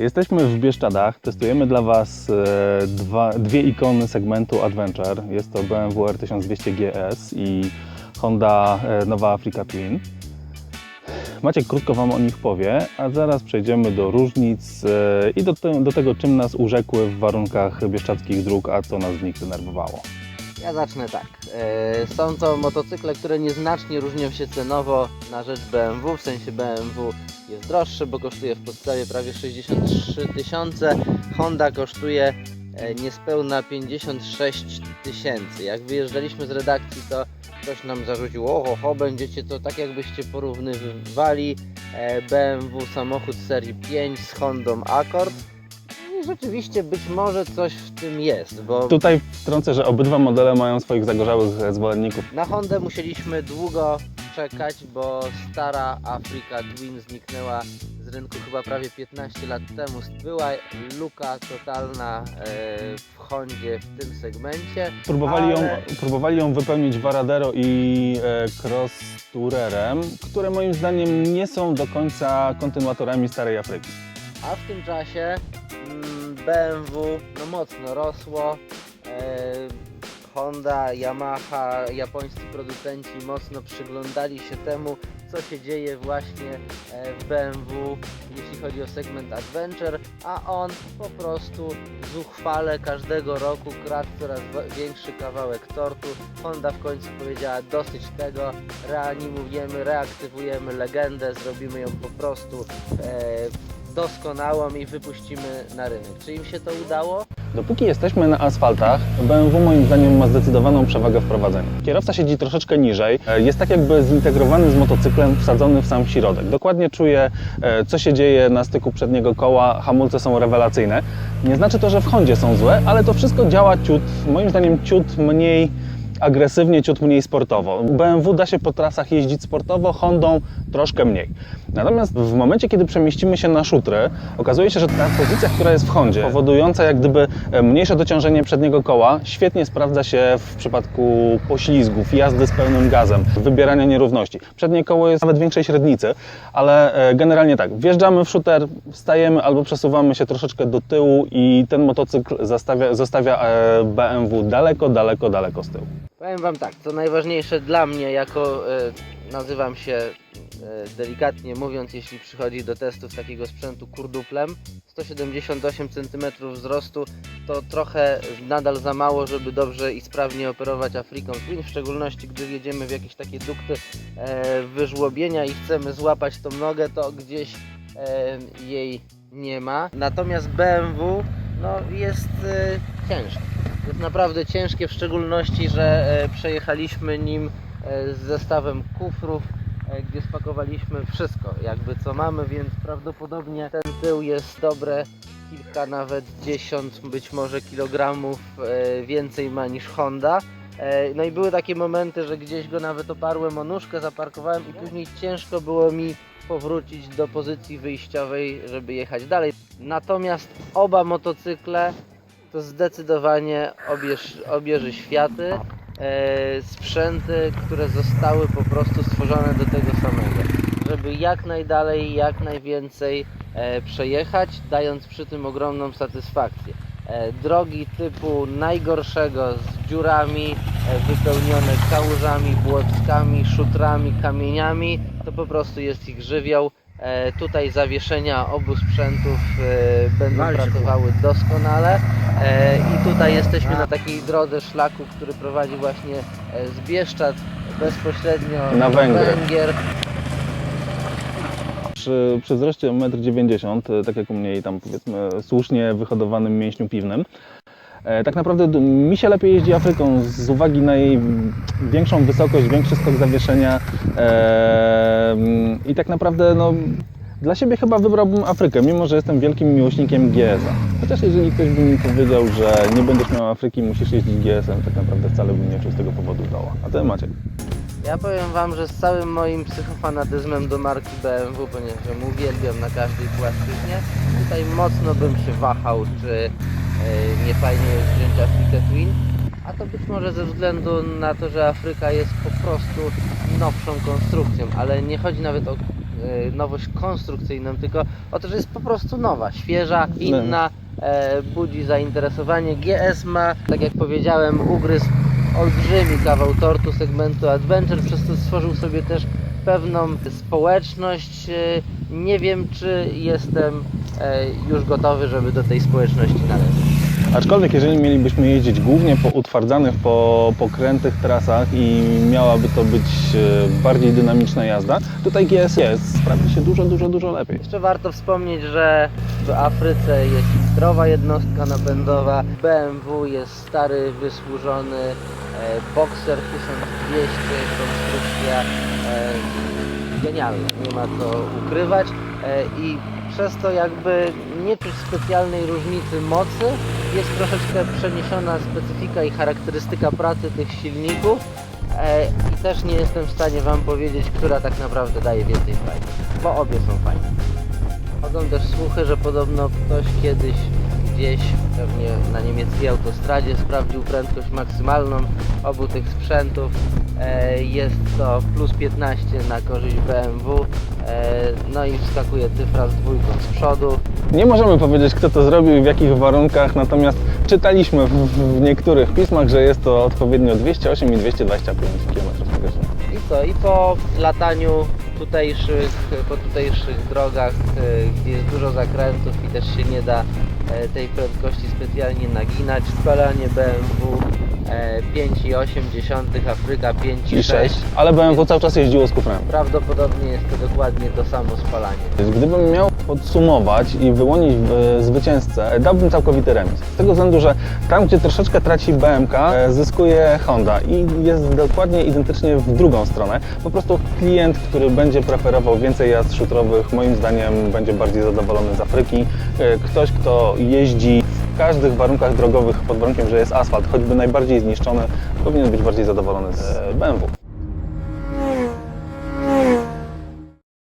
Jesteśmy w Bieszczadach, testujemy dla Was e, dwa, dwie ikony segmentu Adventure. Jest to BMW R1200 GS i Honda e, Nowa Africa Twin. Maciek krótko Wam o nich powie, a zaraz przejdziemy do różnic e, i do, te, do tego, czym nas urzekły w warunkach bieszczadzkich dróg, a co nas w nich denerwowało. Ja zacznę tak. E, Są to motocykle, które nieznacznie różnią się cenowo na rzecz BMW. W sensie BMW jest droższy, bo kosztuje w podstawie prawie 63 tysiące. Honda kosztuje e, niespełna 56 tysięcy. Jak wyjeżdżaliśmy z redakcji, to ktoś nam zarzucił, oho, ho, będziecie to tak jakbyście porównywali e, BMW samochód serii 5 z Hondą Accord. I rzeczywiście być może coś w tym jest, bo Tutaj wtrącę, że obydwa modele mają swoich zagorzałych zwolenników. na Hondę musieliśmy długo czekać, bo stara Africa Twin zniknęła z rynku chyba prawie 15 lat temu. Była luka totalna e, w Hondzie w tym segmencie. Próbowali, ale- ją, próbowali ją wypełnić Varadero i e, Cross Tourerem, które moim zdaniem nie są do końca kontynuatorami Starej Afryki. A w tym czasie BMW no mocno rosło. E, Honda, Yamaha, japońscy producenci mocno przyglądali się temu, co się dzieje właśnie e, w BMW, jeśli chodzi o segment Adventure, a on po prostu zuchwale każdego roku kradł coraz większy kawałek tortu. Honda w końcu powiedziała dosyć tego, reanimujemy, reaktywujemy legendę, zrobimy ją po prostu e, doskonałą i wypuścimy na rynek. Czy im się to udało? Dopóki jesteśmy na asfaltach, BMW moim zdaniem ma zdecydowaną przewagę w prowadzeniu. Kierowca siedzi troszeczkę niżej, e, jest tak jakby zintegrowany z motocyklem, wsadzony w sam środek. Dokładnie czuje, e, co się dzieje na styku przedniego koła, hamulce są rewelacyjne. Nie znaczy to, że w Hondzie są złe, ale to wszystko działa ciut, moim zdaniem ciut mniej agresywnie, ciut mniej sportowo. BMW da się po trasach jeździć sportowo, Hondą troszkę mniej. Natomiast w momencie, kiedy przemieścimy się na szutry, okazuje się, że ta pozycja, która jest w Hondzie, powodująca jak gdyby e, mniejsze dociążenie przedniego koła, świetnie sprawdza się w przypadku poślizgów, jazdy z pełnym gazem, wybierania nierówności. Przednie koło jest nawet większej średnicy, ale e, generalnie tak, wjeżdżamy w shooter, stajemy albo przesuwamy się troszeczkę do tyłu i ten motocykl zostawia, e, BMW daleko, daleko, daleko z tyłu. Powiem Wam tak, co najważniejsze dla mnie, jako e, nazywam się e, delikatnie mówiąc, jeśli przychodzi do testów takiego sprzętu kurduplem, 178 cm wzrostu to trochę nadal za mało, żeby dobrze i sprawnie operować Afriką Twin, w szczególności gdy wjedziemy w jakieś takie dukty e, wyżłobienia i chcemy złapać tą nogę, to gdzieś e, jej nie ma. Natomiast BMW no, jest e, ciężki. Jest naprawdę ciężkie, w szczególności, że e, przejechaliśmy nim e, z zestawem kufrów, e, gdzie spakowaliśmy wszystko, jakby co mamy, więc prawdopodobnie ten tył jest dobre kilka, nawet dziesiąt być może kilogramów więcej ma niż Honda. No i były takie momenty, że gdzieś go nawet oparłem o nóżkę, zaparkowałem i później ciężko było mi powrócić do pozycji wyjściowej, żeby jechać dalej. Natomiast oba motocykle to zdecydowanie obierz, obieży światy, e, sprzęty, które zostały po prostu stworzone do tego samego, żeby jak najdalej, jak najwięcej e, przejechać, dając przy tym ogromną satysfakcję. E, drogi typu najgorszego z dziurami, e, wypełnione kałużami, błockami, szutrami, kamieniami, to po prostu jest ich żywioł. E, tutaj zawieszenia obu sprzętów e, będą pracowały doskonale. E, I tutaj jesteśmy na takiej drodze szlaku, który prowadzi właśnie z Bieszczad bezpośrednio Na Węgry. Węgier. Przy, przy wzroście 1,90 m, tak jak u mnie i tam powiedzmy słusznie wyhodowanym mięśniu piwnym, tak naprawdę mi się lepiej jeździ Afryką z uwagi na jej większą wysokość, większy skok zawieszenia e, i tak naprawdę no, dla siebie chyba wybrałbym Afrykę, mimo że jestem wielkim miłośnikiem GS-a. Chociaż jeżeli ktoś by mi powiedział, że nie będziesz miał Afryki, musisz jeździć GS-em, tak naprawdę wcale bym nie czuł z tego powodu doła. A ty Maciek? Ja powiem Wam, że z całym moim psychofanatyzmem do marki BMW, ponieważ ją uwielbiam na każdej płaszczyźnie, tutaj mocno bym się wahał, czy e, nie fajnie jest wziąć Afrikę Twin. A to być może ze względu na to, że Afryka jest po prostu nowszą konstrukcją, ale nie chodzi nawet o e, nowość konstrukcyjną, tylko o to, że jest po prostu nowa, świeża, inna, e, budzi zainteresowanie. GS ma, tak jak powiedziałem, ugryzł olbrzymi kawał tortu segmentu Adventure, przez to stworzył sobie też pewną społeczność. E, Nie wiem, czy jestem e, już gotowy, żeby do tej społeczności należeć. Aczkolwiek jeżeli mielibyśmy jeździć głównie po utwardzanych, po pokrętych trasach i miałaby to być e, bardziej dynamiczna jazda, tutaj GS jest, sprawdzi się dużo, dużo, dużo lepiej. Jeszcze warto wspomnieć, że w Afryce jest zdrowa jednostka napędowa, BMW jest stary, wysłużony Boxer 1200, konstrukcja e, genialna, nie ma co ukrywać e, i przez to jakby nie czuć specjalnej różnicy mocy, jest troszeczkę przeniesiona specyfika i charakterystyka pracy tych silników e, i też nie jestem w stanie Wam powiedzieć, która tak naprawdę daje więcej fajnie, bo obie są fajne. Chodzą też słuchy, że podobno ktoś kiedyś gdzieś, pewnie na niemieckiej autostradzie, sprawdził prędkość maksymalną obu tych sprzętów. E, Jest to plus 15 na korzyść BMW. E, No i wskakuje cyfra z dwójką z przodu. Nie możemy powiedzieć, kto to zrobił i w jakich warunkach, natomiast czytaliśmy w, w niektórych pismach, że jest to odpowiednio 208 i 225 km na godzinę. I co? I po lataniu tutejszych, po tutejszych drogach, e, gdzie jest dużo zakrętów i też się nie da tej prędkości specjalnie naginać, spalanie BMW e, 5,8, Afryka 5,6. I 6, ale BMW cały czas jeździło z kufrem. Prawdopodobnie jest to dokładnie to samo spalanie. Gdybym miał podsumować i wyłonić e, zwycięzcę, dałbym całkowity remis. Z tego względu, że tam, gdzie troszeczkę traci BMK, e, zyskuje Honda i jest dokładnie identycznie w drugą stronę. Po prostu klient, który będzie preferował więcej jazd szutrowych, moim zdaniem będzie bardziej zadowolony z Afryki. E, Ktoś, kto jeździ w każdych warunkach drogowych pod warunkiem, że jest asfalt, choćby najbardziej zniszczony, powinien być bardziej zadowolony z BMW.